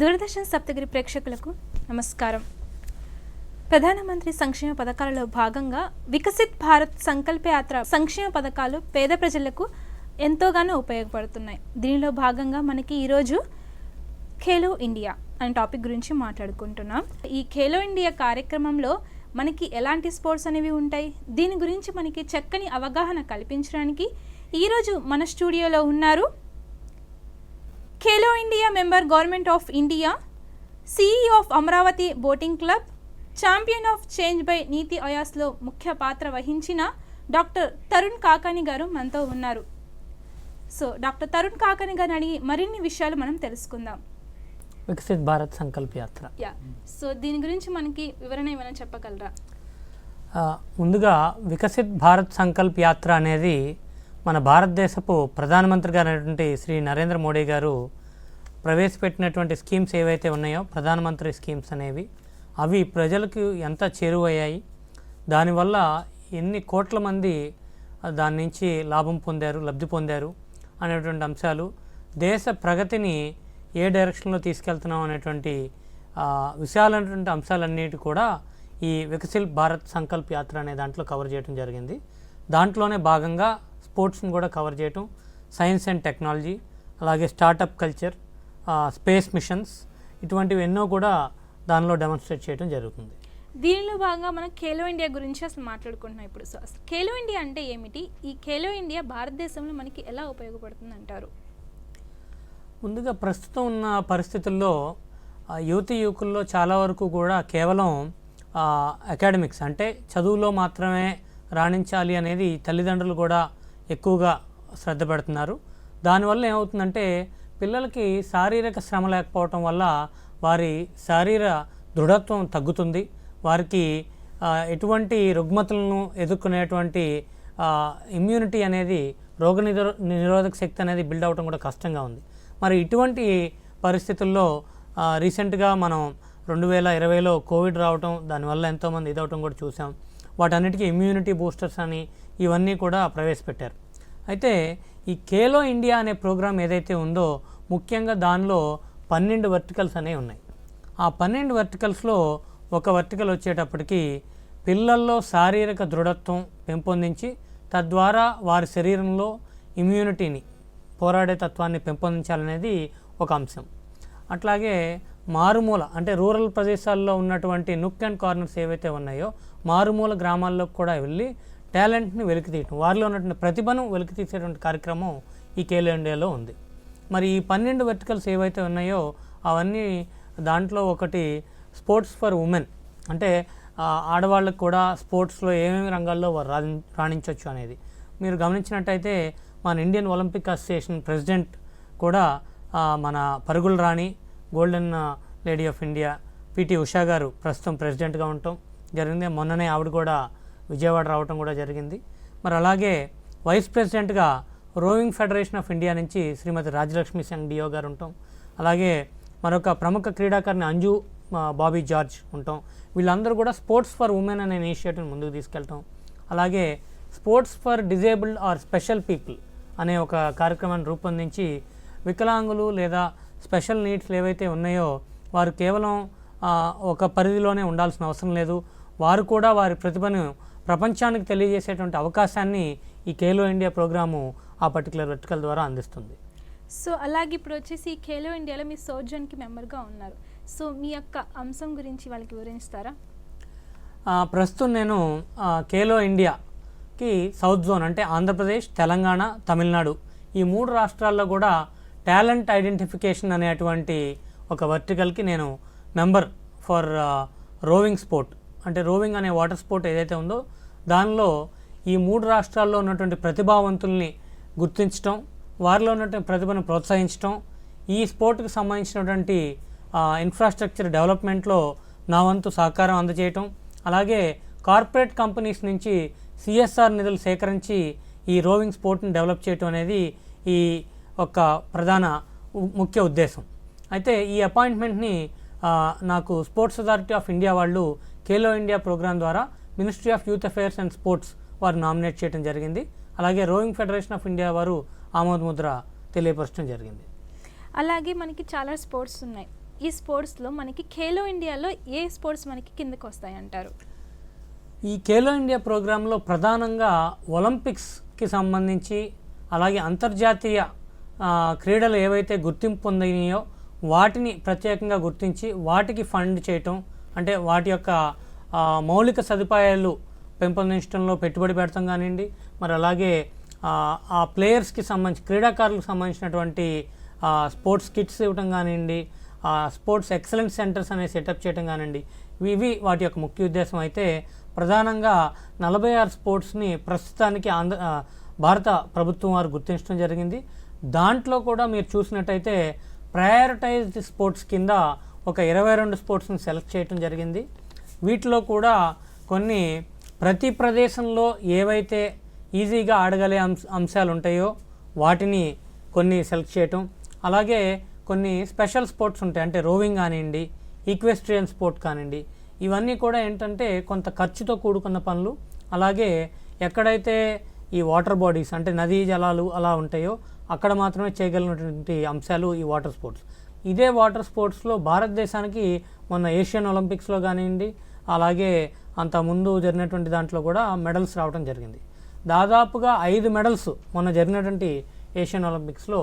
దూరదర్శన్ సప్తగిరి ప్రేక్షకులకు నమస్కారం. ప్రధానమంత్రి సంక్షేమ పథకాలలో భాగంగా వికసిత్ భారత్ సంకల్ప యాత్ర సంక్షేమ పథకాలు పేద ప్రజలకు ఎంతోగానో ఉపయోగపడుతున్నాయి. దీనిలో భాగంగా మనకి ఈరోజు ఖేలో ఇండియా అనే టాపిక్ గురించి మాట్లాడుకుంటున్నాం. ఈ ఖేలో ఇండియా కార్యక్రమంలో మనకి ఎలాంటి స్పోర్ట్స్ అనేవి ఉంటాయి? దీని గురించి మనకి చక్కని అవగాహన కల్పించడానికి ఈరోజు మన స్టూడియోలో ఉన్నారు Khelo India member government of India CE of Amaravati boating club champion of change by NITI అయాస్లో ముఖ్య పాత్ర వహించిన డాక్టర్ తరుణ్ కాకాని గారు మనతో ఉన్నారు సో డాక్టర్ తరుణ్ కాకాని గారిని అడిగి మరిన్ని విషయాలు మనం తెలుసుకుందాం వికసిత్ భారత్ సంకల్ప యాత్ర. యా సో దీని గురించి మనకి వివరణ ఏమైనా చెప్పగలరా? ముందుగా వికసిత్ భారత్ సంకల్ప్ యాత్ర అనేది మన భారతదేశపు ప్రధానమంత్రి గారు అయినటువంటి శ్రీ నరేంద్ర మోడీ గారు ప్రవేశపెట్టినటువంటి స్కీమ్స్ ఏవైతే ఉన్నాయో ప్రధానమంత్రి స్కీమ్స్ అనేవి అవి ప్రజలకు ఎంత చేరువయ్యాయి దానివల్ల ఎన్ని కోట్ల మంది దాని నుంచి లాభం పొందారు లబ్ధి పొందారు అనేటువంటి అంశాలు దేశ ప్రగతిని ఏ డైరెక్షన్లో తీసుకెళ్తున్నాం అనేటువంటి ఆ, విశాలమైనటువంటి అంశాలన్నిటి కూడా ఈ వికసిల్ భారత్ సంకల్ప్ యాత్ర అనే దాంట్లో కవర్ చేయడం జరిగింది. దాంట్లోనే భాగంగా స్పోర్ట్స్ని కూడా కవర్ చేయటం సైన్స్ అండ్ టెక్నాలజీ అలాగే స్టార్టప్ కల్చర్ స్పేస్ మిషన్స్ ఇటువంటివి ఎన్నో కూడా దానిలో డెమాన్స్ట్రేట్ చేయడం జరుగుతుంది. దీనిలో భాగంగా మనం ఖేలో ఇండియా గురించి అసలు మాట్లాడుకుంటున్నాం ఇప్పుడు. సో అసలు ఖేలో ఇండియా అంటే ఏమిటి? ఈ ఖేలో ఇండియా భారతదేశంలో మనకి ఎలా ఉపయోగపడుతుంది అంటారు? ముందుగా ప్రస్తుతం ఉన్న పరిస్థితుల్లో యువతి యువకుల్లో చాలా వరకు కూడా కేవలం అకాడమిక్స్ అంటే చదువులో మాత్రమే రాణించాలి అనేది తల్లిదండ్రులు కూడా ఎక్కువగా శ్రద్ధ పెడుతున్నారు. దానివల్ల ఏమవుతుందంటే పిల్లలకి శారీరక శ్రమ లేకపోవటం వల్ల వారి శారీర దృఢత్వం తగ్గుతుంది. వారికి ఎటువంటి రుగ్మతలను ఎదుర్కొనేటువంటి ఇమ్యూనిటీ అనేది రోగ నిరో నిరోధక శక్తి అనేది బిల్డ్ అవడం కూడా కష్టంగా ఉంది. మరి ఇటువంటి పరిస్థితుల్లో రీసెంట్గా మనం రెండు వేల ఇరవైలో కోవిడ్ రావటం దానివల్ల ఎంతోమంది ఇదవటం కూడా చూసాం. వాటన్నిటికీ ఇమ్యూనిటీ బూస్టర్స్ అని ఇవన్నీ కూడా ప్రవేశపెట్టారు. అయితే ఈ కేలో ఇండియా అనే ప్రోగ్రాం ఏదైతే ఉందో ముఖ్యంగా దానిలో పన్నెండు వర్టికల్స్ అనేవి ఉన్నాయి. ఆ పన్నెండు వర్టికల్స్లో ఒక వర్టికల్ వచ్చేటప్పటికి పిల్లల్లో శారీరక దృఢత్వం పెంపొందించి తద్వారా వారి శరీరంలో ఇమ్యూనిటీని పోరాడే తత్వాన్ని పెంపొందించాలనేది ఒక అంశం. అట్లాగే మారుమూల అంటే రూరల్ ప్రదేశాల్లో ఉన్నటువంటి నుక్ అండ్ కార్నర్స్ ఏవైతే ఉన్నాయో మారుమూల గ్రామాల్లో కూడా వెళ్ళి టాలెంట్ని వెలికితీయటం వారిలో ఉన్నటువంటి ప్రతిభను వెలికితీసేటువంటి కార్యక్రమం ఈ కేలో ఇండియాలో ఉంది. మరి ఈ పన్నెండు వెర్టికల్స్ ఏవైతే ఉన్నాయో అవన్నీ దాంట్లో ఒకటి స్పోర్ట్స్ ఫర్ ఉమెన్ అంటే ఆడవాళ్ళకు కూడా స్పోర్ట్స్లో ఏమేమి రంగాల్లో వారు రాణి రాణించవచ్చు అనేది. మీరు గమనించినట్టయితే మన ఇండియన్ ఒలింపిక్ అసోసియేషన్ ప్రెసిడెంట్ కూడా మన పరుగుల రాణి golden lady of India PT Usha garu ప్రస్తుతం ప్రెసిడెంట్గా ఉండటం జరిగింది. మొన్ననే ఆవిడ కూడా విజయవాడ రావటం కూడా జరిగింది. మరి అలాగే వైస్ ప్రెసిడెంట్గా రోవింగ్ ఫెడరేషన్ ఆఫ్ ఇండియా నుంచి శ్రీమతి రాజలక్ష్మి సింగ్ డియో గారు ఉంటాం. అలాగే మరొక ప్రముఖ క్రీడాకారిణి అంజు బాబీ జార్జ్ ఉంటాం. వీళ్ళందరూ కూడా స్పోర్ట్స్ ఫర్ ఉమెన్ అనే ఇనిషియేటివ్ ముందుకు తీసుకెళ్తాం. అలాగే sports for disabled or special people అనే ఒక కార్యక్రమాన్ని రూపొందించి వికలాంగులు లేదా స్పెషల్ నీడ్స్ ఏవైతే ఉన్నాయో వారు కేవలం ఒక పరిధిలోనే ఉండాల్సిన అవసరం లేదు. వారు కూడా వారి ప్రతిభను ప్రపంచానికి తెలియజేసేటువంటి అవకాశాన్ని ఈ ఖేలో ఇండియా ప్రోగ్రాము ఆ పర్టికులర్ వెర్టికల్ ద్వారా అందిస్తుంది. సో అలాగే ఇప్పుడు వచ్చేసి ఈ ఖేలో ఇండియాలో మీ సోర్జన్కి మెంబర్గా ఉన్నారు. సో మీ యొక్క అంశం గురించి వాళ్ళకి వివరిస్తారా ఆ, ప్రస్తుతం నేను ఖేలో ఇండియాకి సౌత్ జోన్ అంటే ఆంధ్రప్రదేశ్ తెలంగాణ తమిళనాడు ఈ మూడు రాష్ట్రాల్లో కూడా టాలెంట్ ఐడెంటిఫికేషన్ అనేటువంటి ఒక వర్టికల్కి నేను మెంబర్ ఫర్ రోవింగ్ స్పోర్ట్. అంటే రోవింగ్ అనే వాటర్ స్పోర్ట్ ఏదైతే ఉందో దానిలో ఈ మూడు రాష్ట్రాల్లో ఉన్నటువంటి ప్రతిభావంతుల్ని గుర్తించడం వారిలో ఉన్నటువంటి ప్రతిభను ప్రోత్సహించడం ఈ స్పోర్ట్కి సంబంధించినటువంటి ఇన్ఫ్రాస్ట్రక్చర్ డెవలప్మెంట్లో నా వంతు సహకారం అందజేయటం అలాగే కార్పొరేట్ కంపెనీస్ నుంచి సిఎస్ఆర్ నిధులు సేకరించి ఈ రోవింగ్ స్పోర్ట్ని డెవలప్ చేయటం అనేది ఈ ఒక ప్రధాన ముఖ్య ఉద్దేశం. అయితే ఈ అపాయింట్మెంట్ని నాకు స్పోర్ట్స్ అథారిటీ ఆఫ్ ఇండియా వాళ్ళు ఖేలో ఇండియా ప్రోగ్రాం ద్వారా ministry of youth affairs and sports వారు నామినేట్ చేయడం జరిగింది. అలాగే రోయింగ్ ఫెడరేషన్ ఆఫ్ ఇండియా వారు ఆమోద ముద్ర తెలియపరచడం జరిగింది. అలాగే మనకి చాలా స్పోర్ట్స్ ఉన్నాయి. ఈ స్పోర్ట్స్లో మనకి ఖేలో ఇండియాలో ఏ స్పోర్ట్స్ మనకి కిందకి వస్తాయి అంటారు? ఈ ఖేలో ఇండియా ప్రోగ్రాంలో ప్రధానంగా ఒలింపిక్స్కి సంబంధించి అలాగే అంతర్జాతీయ క్రీడలు ఏవైతే గుర్తింపు పొందినాయో వాటిని ప్రత్యేకంగా గుర్తించి వాటికి ఫండ్ చేయటం అంటే వాటి యొక్క మౌలిక సదుపాయాలు పెంపొందించడంలో పెట్టుబడి పెడతాం కానివ్వండి మరి అలాగే ఆ, ప్లేయర్స్కి సంబంధించి క్రీడాకారులకు సంబంధించినటువంటి స్పోర్ట్స్ కిట్స్ ఇవ్వటం కానివ్వండి ఆ, స్పోర్ట్స్ ఎక్సలెన్స్ సెంటర్స్ అనేవి సెటప్ చేయడం కానివ్వండి ఇవి వాటి యొక్క ముఖ్య ఉద్దేశం అయితే ప్రధానంగా నలభై ఆరు స్పోర్ట్స్ని ప్రస్తుతానికి ఆంధ్ర భారత ప్రభుత్వం వారు గుర్తించడం జరిగింది. దాంట్లో కూడా మీరు చూసినట్టయితే ప్రయారిటైజ్డ్ స్పోర్ట్స్ కింద ఒక ఇరవై రెండు స్పోర్ట్స్ని సెలెక్ట్ చేయటం జరిగింది. వీటిలో కూడా కొన్ని ప్రతి ప్రదేశంలో ఏవైతే ఈజీగా ఆడగలే అంశ అంశాలు ఉంటాయో వాటిని కొన్ని సెలెక్ట్ చేయటం. అలాగే కొన్ని స్పెషల్ స్పోర్ట్స్ ఉంటాయి. అంటే రోవింగ్ కానివ్వండి ఈక్వెస్ట్రియన్ స్పోర్ట్ కానివ్వండి. ఇవన్నీ కూడా ఏంటంటే కొంత ఖర్చుతో కూడుకున్న పనులు. అలాగే ఎక్కడైతే ఈ వాటర్ బాడీస్ అంటే నదీ జలాలు అలా ఉంటాయో అక్కడ మాత్రమే చేయగలిగినటువంటి అంశాలు ఈ వాటర్ స్పోర్ట్స్. ఇదే వాటర్ స్పోర్ట్స్లో భారతదేశానికి మొన్న ఏషియన్ ఒలింపిక్స్లో కానివ్వండి అలాగే అంత ముందు జరిగినటువంటి దాంట్లో కూడా మెడల్స్ రావడం జరిగింది. దాదాపుగా ఐదు మెడల్స్ మొన్న జరిగినటువంటి ఏషియన్ ఒలింపిక్స్లో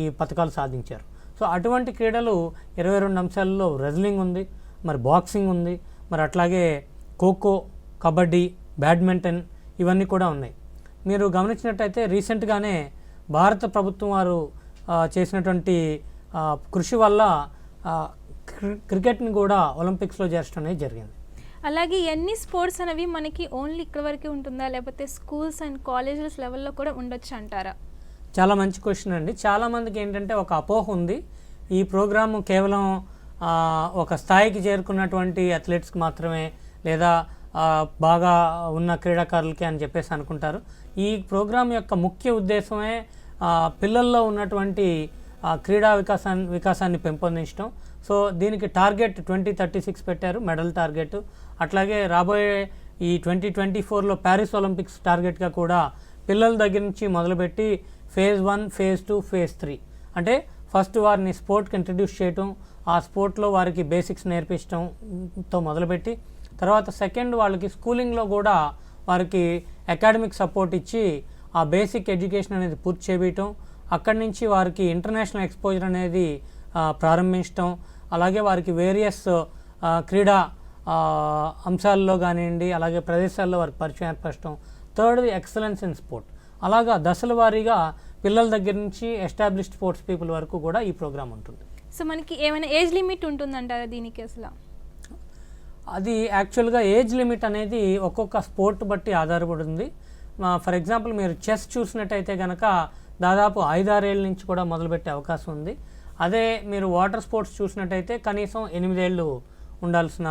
ఈ పథకాలు సాధించారు. సో అటువంటి క్రీడలు ఇరవై రెండు అంశాల్లో రెజ్లింగ్ ఉంది మరి బాక్సింగ్ ఉంది మరి అట్లాగే ఖోఖో కబడ్డీ బ్యాడ్మింటన్ ఇవన్నీ కూడా ఉన్నాయి. మీరు గమనించినట్టయితే రీసెంట్గానే భారత ప్రభుత్వం వారు చేసినటువంటి కృషి వల్ల క్రికెట్ని కూడా ఒలింపిక్స్లో చేర్చడం అనేది జరిగింది. అలాగే ఎన్ని స్పోర్ట్స్ అనేవి మనకి ఓన్లీ ఇక్కడ వరకే ఉంటుందా? లేకపోతే స్కూల్స్ అండ్ కాలేజెస్ లెవెల్లో కూడా ఉండొచ్చు అంటారా? చాలా మంచి క్వశ్చన్ అండి. చాలామందికి ఏంటంటే ఒక అపోహ ఉంది. ఈ ప్రోగ్రామ్ కేవలం ఒక స్థాయికి చేరుకున్నటువంటి అథ్లెట్స్కి మాత్రమే లేదా బాగా ఉన్న క్రీడాకారులకి అని చెప్పేసి అనుకుంటారు. ఈ ప్రోగ్రాం యొక్క ముఖ్య ఉద్దేశమే పిల్లల్లో ఉన్నటువంటి క్రీడా వికాసాన్ని వికాసాన్ని పెంపొందించడం సో దీనికి టార్గెట్ ట్వంటీ థర్టీ సిక్స్ పెట్టారు మెడల్ టార్గెట్. అట్లాగే రాబోయే ఈ ట్వంటీ ట్వంటీ ఫోర్లో ప్యారిస్ ఒలింపిక్స్ టార్గెట్గా కూడా పిల్లల దగ్గర నుంచి మొదలుపెట్టి phase one phase two phase three. అంటే ఫస్ట్ వారిని స్పోర్ట్కి ఇంట్రడ్యూస్ చేయటం ఆ స్పోర్ట్లో వారికి బేసిక్స్ నేర్పించడంతో మొదలుపెట్టి తర్వాత సెకండ్ వాళ్ళకి స్కూలింగ్లో కూడా వారికి అకాడమిక్ సపోర్ట్ ఇచ్చి ఆ బేసిక్ ఎడ్యుకేషన్ అనేది పూర్తి చేయటం అక్కడి నుంచి వారికి ఇంటర్నేషనల్ ఎక్స్పోజర్ అనేది ఆ, ప్రారంభించటం అలాగే వారికి వేరియస్ క్రీడా అంశాల్లో కానివ్వండి అలాగే ప్రదేశాల్లో వారికి పరిచయం ఏర్పరచడం థర్డ్ ఎక్సలెన్స్ ఇన్ స్పోర్ట్ అలాగా దశల వారీగా పిల్లల దగ్గర నుంచి ఎస్టాబ్లిష్డ్ స్పోర్ట్స్ పీపుల్ వరకు కూడా ఈ ప్రోగ్రామ్ ఉంటుంది. సో మనకి ఏమైనా ఏజ్ లిమిట్ ఉంటుందంటారా దీనికి అసలు? అది యాక్చువల్గా ఏజ్ లిమిట్ అనేది ఒక్కొక్క స్పోర్ట్ బట్టి ఆధారపడి ఉంది ఫర్ ఎగ్జాంపుల్ మీరు చెస్ చూసినట్టయితే కనుక దాదాపు ఐదారేళ్ళ నుంచి కూడా మొదలుపెట్టే అవకాశం ఉంది. అదే మీరు వాటర్ స్పోర్ట్స్ చూసినట్టయితే కనీసం ఎనిమిదేళ్ళు ఉండాల్సిన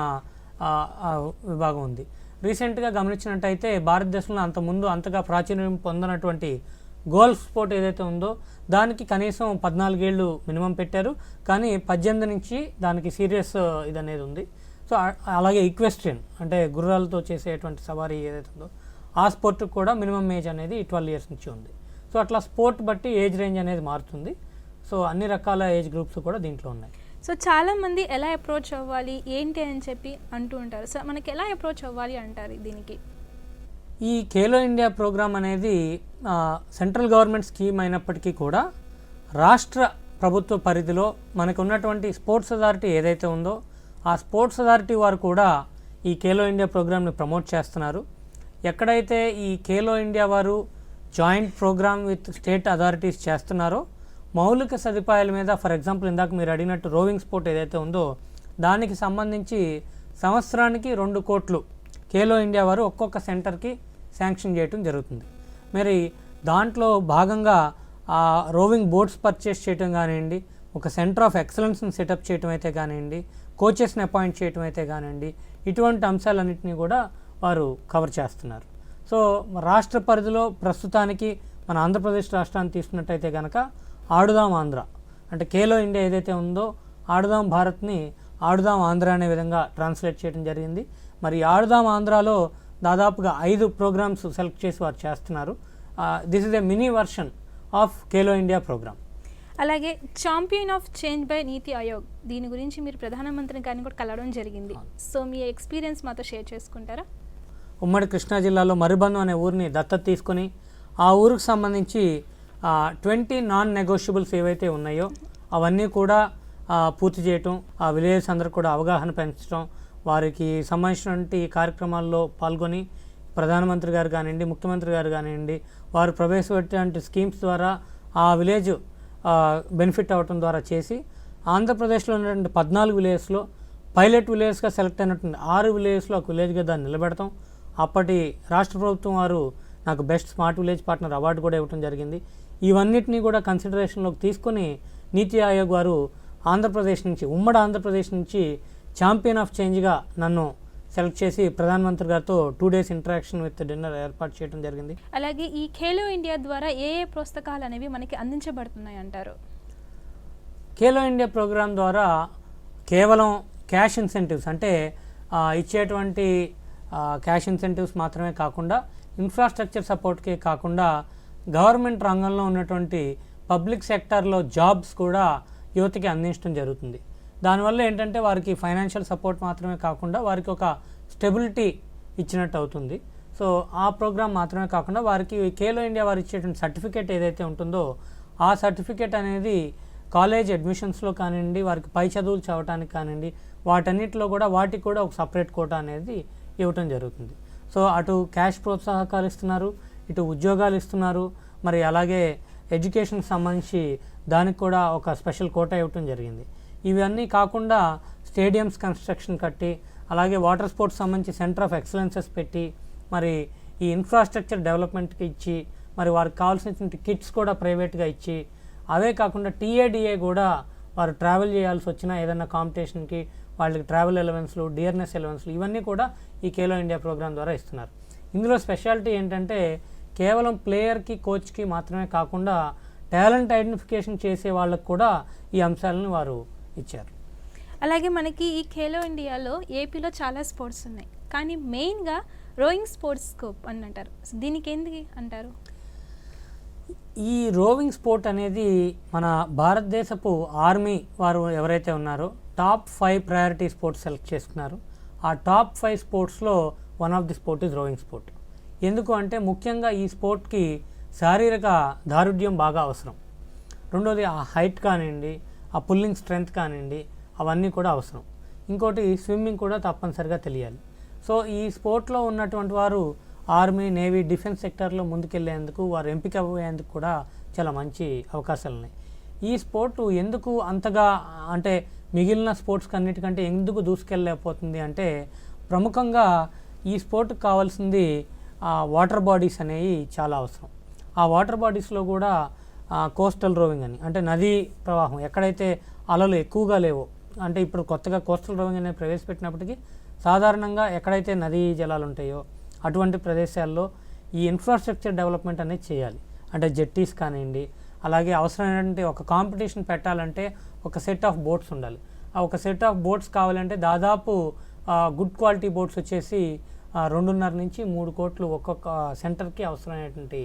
విభాగం ఉంది. రీసెంట్గా గమనించినట్టయితే భారతదేశంలో అంతకుముందు అంతగా ప్రాచుర్యం పొందినటువంటి గోల్ఫ్ స్పోర్ట్ ఏదైతే ఉందో దానికి కనీసం పద్నాలుగేళ్ళు మినిమం పెట్టారు. కానీ పద్దెనిమిది నుంచి దానికి సీరియస్ ఇది అనేది ఉంది. సో అలాగే ఈక్వెస్ట్రియన్ అంటే గుర్రాలతో చేసేటువంటి సవారీ ఏదైతే ఉందో ఆ స్పోర్ట్ కూడా మినిమం ఏజ్ అనేది ట్వెల్వ్ ఇయర్స్ నుంచి ఉంది. సో అట్లా స్పోర్ట్ బట్టి ఏజ్ రేంజ్ అనేది మారుతుంది. సో అన్ని రకాల ఏజ్ గ్రూప్స్ కూడా దీంట్లో ఉన్నాయి. సో చాలా మంది ఎలా అప్రోచ్ అవ్వాలి ఏంటి అని చెప్పి అంటూ ఉంటారు. సో మనకి ఎలా అప్రోచ్ అవ్వాలి అంటారు దీనికి? ఈ ఖేలో ఇండియా ప్రోగ్రామ్ అనేది సెంట్రల్ గవర్నమెంట్ స్కీమ్ అయినప్పటికీ కూడా రాష్ట్ర ప్రభుత్వ పరిధిలో మనకు ఉన్నటువంటి స్పోర్ట్స్ అథారిటీ ఏదైతే ఉందో ఆ స్పోర్ట్స్ అథారిటీ వారు కూడా ఈ ఖేలో ఇండియా ప్రోగ్రామ్ని ప్రమోట్ చేస్తున్నారు. ఎక్కడైతే ఈ ఖేలో ఇండియా వారు joint programme with state authorities చేస్తున్నారో మౌలిక సదుపాయాల మీద ఫర్ ఎగ్జాంపుల్ ఇందాక మీరు అడిగినట్టు రోవింగ్ స్పోర్ట్ ఏదైతే ఉందో దానికి సంబంధించి సంవత్సరానికి రెండు కోట్లు ఖేలో ఇండియా వారు ఒక్కొక్క సెంటర్కి శాంక్షన్ చేయటం జరుగుతుంది. మరి దాంట్లో భాగంగా ఆ రోవింగ్ బోట్స్ పర్చేస్ చేయటం కానివ్వండి ఒక సెంటర్ ఆఫ్ ఎక్సలెన్స్ని సెటప్ చేయటం అయితే కానివ్వండి కోచెస్ని అపాయింట్ చేయటం అయితే కానివ్వండి ఇటువంటి అంశాలన్నింటినీ కూడా వారు కవర్ చేస్తున్నారు. సో రాష్ట్ర పరిధిలో ప్రస్తుతానికి మన ఆంధ్రప్రదేశ్ రాష్ట్రాన్ని తీసుకున్నట్టయితే కనుక ఆడుదాం ఆంధ్ర. అంటే ఖేలో ఇండియా ఏదైతే ఉందో ఆడుదాం భారత్ని ఆడుదాం ఆంధ్ర అనే విధంగా ట్రాన్స్లేట్ చేయడం జరిగింది. మరి ఆడుదాం ఆంధ్రాలో దాదాపుగా ఐదు ప్రోగ్రామ్స్ సెలెక్ట్ చేసి వారు చేస్తున్నారు. This is a mini version of Khelo India programme. అలాగే champion of change by NITI Aayog దీని గురించి మీరు ప్రధానమంత్రి గారిని కూడా కలవడం జరిగింది. సో మీ ఎక్స్పీరియన్స్ మాతో షేర్ చేసుకుంటారా? ఉమ్మడి కృష్ణా జిల్లాలో మరుబంధం అనే ఊరిని దత్తత తీసుకొని ఆ ఊరికి సంబంధించి ట్వంటీ నాన్ నెగోషియబుల్స్ ఏవైతే ఉన్నాయో అవన్నీ కూడా పూర్తి చేయటం ఆ విలేజెస్ అందరికి కూడా అవగాహన పెంచడం వారికి సంబంధించినటువంటి కార్యక్రమాల్లో పాల్గొని ప్రధానమంత్రి గారు కానివ్వండి ముఖ్యమంత్రి గారు కానివ్వండి వారు ప్రవేశపెట్టినటువంటి స్కీమ్స్ ద్వారా ఆ విలేజ్ బెనిఫిట్ అవ్వటం ద్వారా చేసి ఆంధ్రప్రదేశ్లో ఉన్నటువంటి పద్నాలుగు విలేజ్లో పైలట్ విలేజ్గా సెలెక్ట్ అయినటువంటి ఆరు విలేజ్లో ఒక విలేజ్గా దాన్ని నిలబెడతాం. అప్పటి రాష్ట్ర ప్రభుత్వం వారు నాకు best smart village partner award కూడా ఇవ్వడం జరిగింది. ఇవన్నిటినీ కూడా కన్సిడరేషన్లోకి తీసుకొని నీతి ఆయోగ్ వారు ఆంధ్రప్రదేశ్ నుంచి ఉమ్మడి ఆంధ్రప్రదేశ్ నుంచి ఛాంపియన్ ఆఫ్ చేంజ్గా నన్ను సెలెక్ట్ చేసి ప్రధానమంత్రి గారితో two days interaction with dinner ఏర్పాటు చేయడం జరిగింది. అలాగే ఈ ఖేలో ఇండియా ద్వారా ఏ ఏ పుస్తకాలు అనేవి మనకి అందించబడుతున్నాయి అంటారు? ఖేలో ఇండియా ప్రోగ్రాం ద్వారా కేవలం క్యాష్ ఇన్సెంటివ్స్ అంటే ఇచ్చేటువంటి క్యాష్ ఇన్సెంటివ్స్ మాత్రమే కాకుండా ఇన్ఫ్రాస్ట్రక్చర్ సపోర్ట్కే కాకుండా గవర్నమెంట్ రంగంలో ఉన్నటువంటి పబ్లిక్ సెక్టార్లో జాబ్స్ కూడా యువతకి అందించడం జరుగుతుంది. దానివల్ల ఏంటంటే వారికి ఫైనాన్షియల్ సపోర్ట్ మాత్రమే కాకుండా వారికి ఒక స్టెబిలిటీ ఇచ్చినట్టు అవుతుంది. సో ఆ ప్రోగ్రామ్ మాత్రమే కాకుండా వారికి కేలో ఇండియా వారు ఇచ్చేటువంటి సర్టిఫికేట్ ఏదైతే ఉంటుందో ఆ సర్టిఫికేట్ అనేది కాలేజ్ అడ్మిషన్స్లో కానివ్వండి వారికి పై చదువులు చదవటానికి కానివ్వండి వాటన్నిటిలో కూడా వాటికి కూడా ఒక సపరేట్ కోట అనేది ఇవ్వటం జరుగుతుంది. సో అటు క్యాష్ ప్రోత్సాహకాలు ఇస్తున్నారు ఇటు ఉద్యోగాలు ఇస్తున్నారు మరి అలాగే ఎడ్యుకేషన్కి సంబంధించి దానికి కూడా ఒక స్పెషల్ కోట ఇవ్వటం జరిగింది. ఇవన్నీ కాకుండా స్టేడియంస్ కన్స్ట్రక్షన్ కట్టి అలాగే వాటర్ స్పోర్ట్స్ సంబంధించి సెంటర్ ఆఫ్ ఎక్సలెన్సెస్ పెట్టి మరి ఈ ఇన్ఫ్రాస్ట్రక్చర్ డెవలప్మెంట్కి ఇచ్చి మరి వారికి కావాల్సిన కిట్స్ కూడా ప్రైవేట్గా ఇచ్చి అవే కాకుండా టీఏడిఏ కూడా వారు ట్రావెల్ చేయాల్సి వచ్చినా ఏదైనా కాంపిటీషన్కి వాళ్ళకి ట్రావెల్ ఎలవెన్స్లు డియర్నెస్ ఎలవెన్స్లు ఇవన్నీ కూడా ఈ ఖేలో ఇండియా ప్రోగ్రామ్ ద్వారా ఇస్తున్నారు. ఇందులో స్పెషాలిటీ ఏంటంటే కేవలం ప్లేయర్కి కోచ్కి మాత్రమే కాకుండా టాలెంట్ ఐడెంటిఫికేషన్ చేసే వాళ్ళకు కూడా ఈ అంశాలను వారు ఇచ్చారు. అలాగే మనకి ఈ ఖేలో ఇండియాలో ఏపీలో చాలా స్పోర్ట్స్ ఉన్నాయి. కానీ మెయిన్గా రోయింగ్ స్పోర్ట్స్ స్కోప్ అని అంటారు. దీనికి ఎందుకు అంటారు? ఈ రోవింగ్ స్పోర్ట్ అనేది మన భారతదేశపు ఆర్మీ వారు ఎవరైతే ఉన్నారో top five priority sports select చేసుకున్నారు. ఆ టాప్ ఫైవ్ స్పోర్ట్స్లో one of the sport is rowing sport. ఎందుకు అంటే ముఖ్యంగా ఈ స్పోర్ట్కి శారీరక దారుఢ్యం బాగా అవసరం. రెండోది ఆ హైట్ కానివ్వండి ఆ పుల్లింగ్ స్ట్రెంగ్త్ కానివ్వండి అవన్నీ కూడా అవసరం. ఇంకోటి స్విమ్మింగ్ కూడా తప్పనిసరిగా తెలియాలి. సో ఈ స్పోర్ట్లో ఉన్నటువంటి వారు ఆర్మీ నేవీ డిఫెన్స్ సెక్టర్లో ముందుకెళ్ళేందుకు వారు ఎంపిక అయ్యేందుకు కూడా చాలా మంచి అవకాశాలు ఉన్నాయి ఈ స్పోర్ట్ ఎందుకు అంతగా అంటే మిగిలిన స్పోర్ట్స్ అన్నిటికంటే ఎందుకు దూసుకెళ్ళలేకపోతుంది అంటే ప్రముఖంగా ఈ స్పోర్ట్కి కావాల్సింది వాటర్ బాడీస్ అనేవి చాలా అవసరం. ఆ వాటర్ బాడీస్లో కూడా కోస్టల్ రోవింగ్ అని అంటే నదీ ప్రవాహం ఎక్కడైతే అలలు ఎక్కువగా లేవో అంటే ఇప్పుడు కొత్తగా కోస్టల్ రోవింగ్ అనేది ప్రవేశపెట్టినప్పటికీ సాధారణంగా ఎక్కడైతే నదీ జలాలు ఉంటాయో అటువంటి ప్రదేశాల్లో ఈ ఇన్ఫ్రాస్ట్రక్చర్ డెవలప్మెంట్ అనేది చేయాలి. అంటే జెట్టీస్ కానివ్వండి అలాగే అవసరమైనటువంటి ఒక కాంపిటీషన్ పెట్టాలంటే ఒక సెట్ ఆఫ్ బోట్స్ ఉండాలి. ఆ ఒక సెట్ ఆఫ్ బోట్స్ కావాలంటే దాదాపు గుడ్ క్వాలిటీ బోట్స్ వచ్చేసి రెండున్నర నుంచి మూడు కోట్లు ఒక్కొక్క సెంటర్కి అవసరమైనటువంటి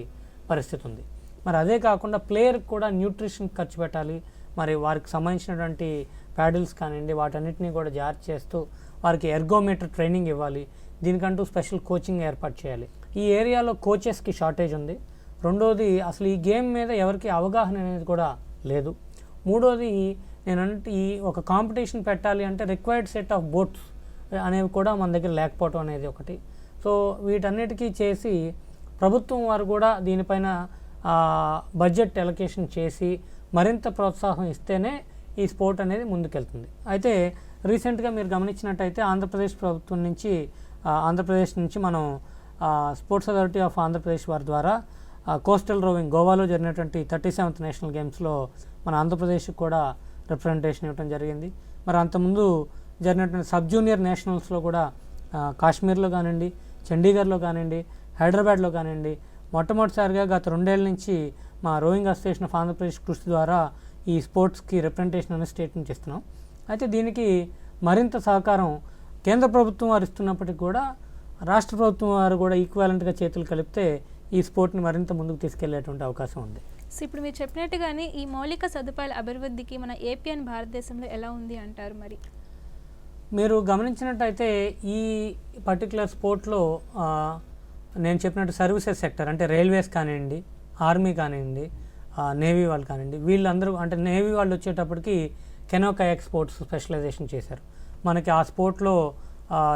పరిస్థితి ఉంది. మరి అదే కాకుండా ప్లేయర్కి కూడా న్యూట్రిషన్ ఖర్చు పెట్టాలి. మరి వారికి సంబంధించినటువంటి ప్యాడిల్స్ కానివ్వండి వాటన్నిటిని కూడా జారీ చేస్తూ వారికి ఎర్గోమీటర్ ట్రైనింగ్ ఇవ్వాలి. దీనికంటూ స్పెషల్ కోచింగ్ ఏర్పాటు చేయాలి. ఈ ఏరియాలో కోచెస్కి షార్టేజ్ ఉంది. రెండోది అసలు ఈ గేమ్ మీద ఎవరికి అవగాహన అనేది కూడా లేదు. మూడోది నేను అంటే ఈ ఒక కాంపిటీషన్ పెట్టాలి అంటే రిక్వైర్డ్ సెట్ ఆఫ్ బోట్స్ అనేవి కూడా మన దగ్గర లేకపోవటం అనేది ఒకటి. సో వీటన్నిటికీ చేసి ప్రభుత్వం వారు కూడా దీనిపైన బడ్జెట్ ఎలొకేషన్ చేసి మరింత ప్రోత్సాహం ఇస్తేనే ఈ స్పోర్ట్ అనేది ముందుకెళ్తుంది. అయితే రీసెంట్గా మీరు గమనించినట్టయితే ఆంధ్రప్రదేశ్ ప్రభుత్వం నుంచి ఆంధ్రప్రదేశ్ నుంచి మనం స్పోర్ట్స్ అథారిటీ ఆఫ్ ఆంధ్రప్రదేశ్ వారి ద్వారా కోస్టల్ రోవింగ్ గోవాలో జరిగినటువంటి థర్టీ సెవెంత్ నేషనల్ గేమ్స్లో మన ఆంధ్రప్రదేశ్కి కూడా రిప్రజెంటేషన్ ఇవ్వడం జరిగింది. మరి అంతకుముందు జరిగినటువంటి సబ్ జూనియర్ నేషనల్స్లో కూడా కాశ్మీర్లో కానివ్వండి చండీగఢ్లో కానివ్వండి హైదరాబాద్లో కానివ్వండి మొట్టమొదటిసారిగా గత రెండేళ్ళ నుంచి మా రోయింగ్ అసోసియేషన్ ఆఫ్ ఆంధ్రప్రదేశ్ కృషి ద్వారా ఈ స్పోర్ట్స్కి రిప్రజెంటేషన్ అనే స్టేట్మెంట్ చేస్తున్నాం ఇస్తున్నాం. అయితే దీనికి మరింత సహకారం కేంద్ర ప్రభుత్వం వారు ఇస్తున్నప్పటికీ కూడా రాష్ట్ర ప్రభుత్వం వారు కూడా ఈక్వాలెంట్గా చేతులు కలిపితే ఈ స్పోర్ట్ని మరింత ముందుకు తీసుకెళ్ళేటువంటి అవకాశం ఉంది. సో ఇప్పుడు మీరు చెప్పినట్టుగానే ఈ మౌలిక సదుపాయాల అభివృద్ధికి మన ఏపీ భారతదేశంలో ఎలా ఉంది అంటారు మరి? మీరు గమనించినట్టయితే ఈ పర్టికులర్ స్పోర్ట్లో నేను చెప్పినట్టు సర్వీసెస్ సెక్టర్ అంటే రైల్వేస్ కానివ్వండి ఆర్మీ కానివ్వండి నేవీ వాళ్ళు కానివ్వండి వీళ్ళందరూ అంటే నేవీ వాళ్ళు వచ్చేటప్పటికి కెనోకా ఎక్స్పోర్ట్స్ స్పెషలైజేషన్ చేశారు. మనకి ఆ స్పోర్ట్లో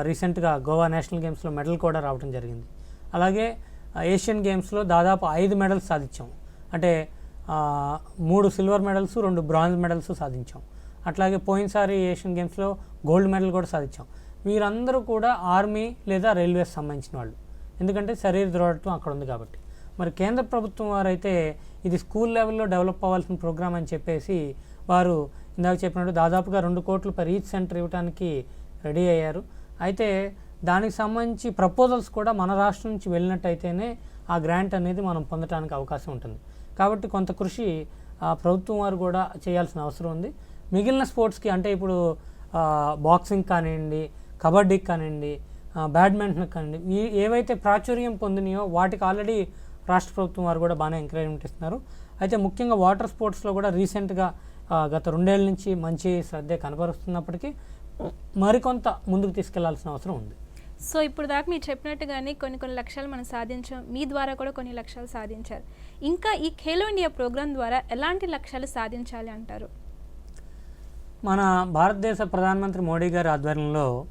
రీసెంట్గా గోవా నేషనల్ గేమ్స్లో మెడల్ కూడా రావడం జరిగింది. అలాగే ఏషియన్ గేమ్స్లో దాదాపు ఐదు మెడల్స్ సాధించాం అంటే మూడు సిల్వర్ మెడల్స్ రెండు బ్రాంజ్ మెడల్స్ సాధించాం. అట్లాగే పోయినసారి ఏషియన్ గేమ్స్లో గోల్డ్ మెడల్ కూడా సాధించాం. వీరందరూ కూడా ఆర్మీ లేదా రైల్వేస్ సంబంధించిన వాళ్ళు. ఎందుకంటే శరీర దృఢత్వం అక్కడ ఉంది కాబట్టి. మరి కేంద్ర ప్రభుత్వం వారైతే ఇది స్కూల్ లెవెల్లో డెవలప్ అవ్వాల్సిన ప్రోగ్రామ్ అని చెప్పేసి వారు ఇందాక చెప్పినట్టు దాదాపుగా రెండు కోట్లు పర్ ఈచ్ సెంటర్ ఇవ్వడానికి రెడీ అయ్యారు. అయితే దానికి సంబంధించి ప్రపోజల్స్ కూడా మన రాష్ట్రం నుంచి వెళ్ళినట్టయితేనే ఆ గ్రాంట్ అనేది మనం పొందడానికి అవకాశం ఉంటుంది. కాబట్టి కొంత కృషి ఆ ప్రభుత్వం వారు కూడా చేయాల్సిన అవసరం ఉంది. మిగిలిన స్పోర్ట్స్కి అంటే ఇప్పుడు బాక్సింగ్ కానివ్వండి కబడ్డీకి కానివ్వండి బ్యాడ్మింటన్ కానివ్వండి ఈ ఏవైతే ప్రాచుర్యం పొందినాయో వాటికి ఆల్రెడీ రాష్ట్ర ప్రభుత్వం వారు కూడా బాగానే ఎంకరేజ్మెంట్ ఇస్తున్నారు. అయితే ముఖ్యంగా వాటర్ స్పోర్ట్స్లో కూడా రీసెంట్గా గత రెండేళ్ళ నుంచి మంచి శ్రద్ధ కనబరుస్తున్నప్పటికీ మరికొంత ముందుకు తీసుకెళ్ళాల్సిన అవసరం ఉంది. సో ఇప్పుడు దాకా మీరు చెప్పినట్టుగానే కొన్ని కొన్ని లక్ష్యాలు మనం సాధించాం. మీ ద్వారా కూడా కొన్ని లక్ష్యాలు సాధించారు. ఇంకా ఈ ఖేలో ఇండియా ప్రోగ్రాం ద్వారా ఎలాంటి లక్ష్యాలు సాధించాలి అంటారు? మన భారతదేశ ప్రధానమంత్రి మోడీ గారి ఆధ్వర్యంలో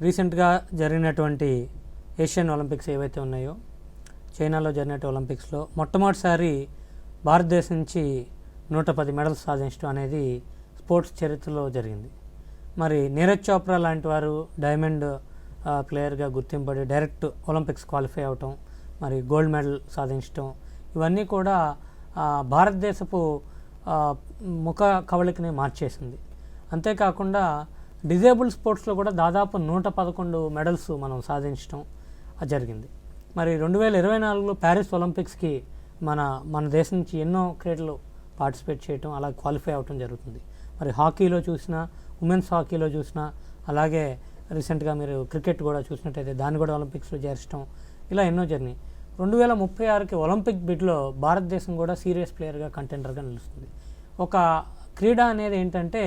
రీసెంట్గా జరిగినటువంటి ఏషియన్ ఒలింపిక్స్ ఏవైతే ఉన్నాయో చైనాలో జరిగినట్టు ఒలింపిక్స్లో మొట్టమొదటిసారి భారతదేశం నుంచి నూట పది మెడల్స్ సాధించడం అనేది స్పోర్ట్స్ చరిత్రలో జరిగింది. మరి నీరజ్ చోప్రా లాంటి వారు డైమండ్ ప్లేయర్గా గుర్తింపబడి డైరెక్ట్ ఒలింపిక్స్ క్వాలిఫై అవటం మరి గోల్డ్ మెడల్ సాధించటం ఇవన్నీ కూడా భారతదేశపు ముఖ కవళికని మార్చేసింది. అంతేకాకుండా డిజేబుల్ స్పోర్ట్స్లో కూడా దాదాపు నూట పదకొండు మెడల్స్ మనం సాధించడం జరిగింది. మరి రెండు వేల ఇరవై నాలుగులో ప్యారిస్ ఒలింపిక్స్కి మన మన దేశం నుంచి ఎన్నో క్రీడలు పార్టిసిపేట్ చేయటం అలా క్వాలిఫై అవటం జరుగుతుంది. మరి హాకీలో చూసినా ఉమెన్స్ హాకీలో చూసినా అలాగే రీసెంట్గా మీరు క్రికెట్ కూడా చూసినట్టయితే దాన్ని కూడా ఒలింపిక్స్లో చేర్చడం ఇలా ఎన్నో జరిగినాయి. రెండు వేల ముప్పై ఆరుకి ఒలింపిక్ బిడ్లో భారతదేశం కూడా సీరియస్ ప్లేయర్గా కంటెండర్గా నిలుస్తుంది. ఒక క్రీడ అనేది ఏంటంటే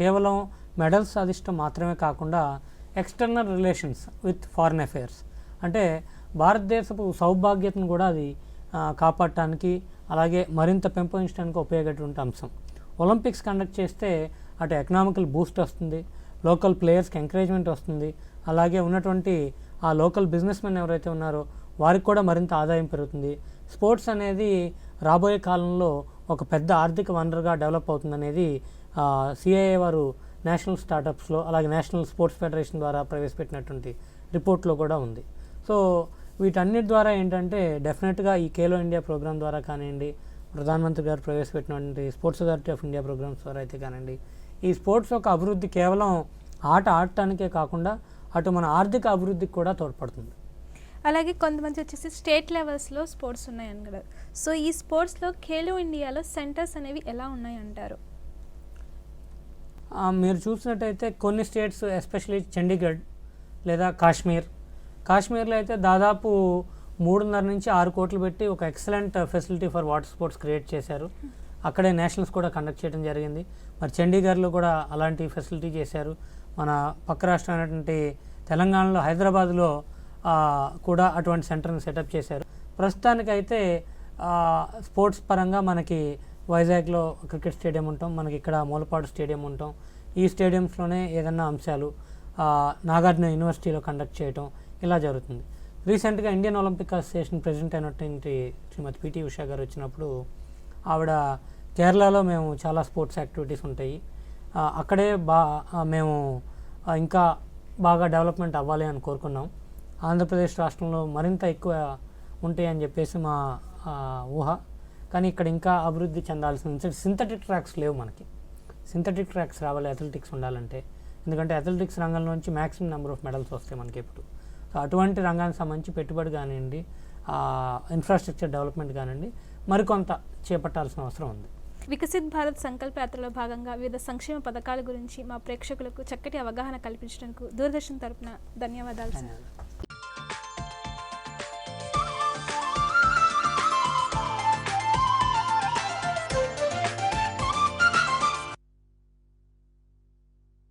కేవలం మెడల్స్ సాధించడం మాత్రమే కాకుండా external relations with foreign affairs. అంటే భారతదేశపు సౌభాగ్యతను కూడా అది కాపాడటానికి అలాగే మరింత పెంపొందించడానికి ఉపయోగపడే అంశం. ఒలింపిక్స్ కండక్ట్ చేస్తే అటు ఎకనామికల్ బూస్ట్ వస్తుంది లోకల్ ప్లేయర్స్కి ఎంకరేజ్మెంట్ వస్తుంది. అలాగే ఉన్నటువంటి ఆ లోకల్ బిజినెస్ మెన్ ఎవరైతే ఉన్నారో వారికి కూడా మరింత ఆదాయం పెరుగుతుంది. స్పోర్ట్స్ అనేది రాబోయే కాలంలో ఒక పెద్ద ఆర్థిక వనరుగా డెవలప్ అవుతుందనేది సిఐఏ వారు నేషనల్ స్టార్టప్స్లో అలాగే నేషనల్ స్పోర్ట్స్ ఫెడరేషన్ ద్వారా ప్రవేశపెట్టినటువంటి రిపోర్ట్లో కూడా ఉంది. సో వీటన్నిటి ద్వారా ఏంటంటే డెఫినెట్గా ఈ ఖేలో ఇండియా ప్రోగ్రాం ద్వారా కానివ్వండి ప్రధానమంత్రి గారు ప్రవేశపెట్టినటువంటి sports authority of India programs ద్వారా అయితే కానివ్వండి ఈ స్పోర్ట్స్ యొక్క అభివృద్ధి కేవలం ఆట ఆడటానికే కాకుండా అటు మన ఆర్థిక అభివృద్ధికి కూడా తోడ్పడుతుంది. అలాగే కొంతమంది వచ్చేసి స్టేట్ లెవెల్స్లో స్పోర్ట్స్ ఉన్నాయని కదా సో ఈ స్పోర్ట్స్లో ఖేలో ఇండియాలో సెంటర్స్ అనేవి ఎలా ఉన్నాయి అంటారు ఆ, మీరు చూసినట్టయితే కొన్ని స్టేట్స్ ఎస్పెషలీ చండీగఢ్ లేదా కాశ్మీర్. కాశ్మీర్లో అయితే దాదాపు మూడున్నర నుంచి ఆరు కోట్లు పెట్టి ఒక excellent facility for water sports create చేశారు. అక్కడే నేషనల్స్ కూడా కండక్ట్ చేయడం జరిగింది. మరి చండీగఢ్లో కూడా అలాంటి ఫెసిలిటీ చేశారు. మన పక్క రాష్ట్రం అయినటువంటి తెలంగాణలో హైదరాబాద్లో కూడా అటువంటి సెంటర్ని సెటప్ చేశారు. ప్రస్తుతానికైతే స్పోర్ట్స్ పరంగా మనకి వైజాగ్లో క్రికెట్ స్టేడియం ఉంటాం మనకి ఇక్కడ మూలపాడు స్టేడియం ఉంటాం. ఈ స్టేడియంస్లోనే ఏదన్నా అంశాలు నాగార్జున యూనివర్సిటీలో కండక్ట్ చేయటం ఇలా జరుగుతుంది. రీసెంట్గా ఇండియన్ ఒలింపిక్ అసోసియేషన్ ప్రెసిడెంట్ అయినటువంటి శ్రీమతి పిటి ఉషా గారు వచ్చినప్పుడు ఆవిడ కేరళలో మేము చాలా స్పోర్ట్స్ యాక్టివిటీస్ ఉంటాయి. అక్కడే బా మేము ఇంకా బాగా డెవలప్మెంట్ అవ్వాలి అని కోరుకున్నాం. ఆంధ్రప్రదేశ్ రాష్ట్రంలో మరింత ఎక్కువ ఉంటాయి అని చెప్పేసి మా ఊహ. కానీ ఇక్కడ ఇంకా అభివృద్ధి చెందాల్సిన సింథటిక్ ట్రాక్స్ లేవు మనకి. సింథటిక్ ట్రాక్స్ రావాలి అథ్లెటిక్స్ ఉండాలంటే. ఎందుకంటే అథ్లెటిక్స్ రంగంలో నుంచి మ్యాక్సిమం నెంబర్ ఆఫ్ మెడల్స్ వస్తాయి మనకి ఇప్పుడు సో అటువంటి రంగానికి సంబంధించి పెట్టుబడి కానివ్వండి ఇన్ఫ్రాస్ట్రక్చర్ డెవలప్మెంట్ కానివ్వండి మరికొంత చేపట్టాల్సిన అవసరం ఉంది. వికసిత్ భారత్ సంకల్ప యాత్రలో భాగంగా వివిధ సంక్షేమ పథకాల గురించి మా ప్రేక్షకులకు చక్కటి అవగాహన కల్పించడానికి దూరదర్శన్ తరపున ధన్యవాదాలు సార్ ధన్యవాదాలు.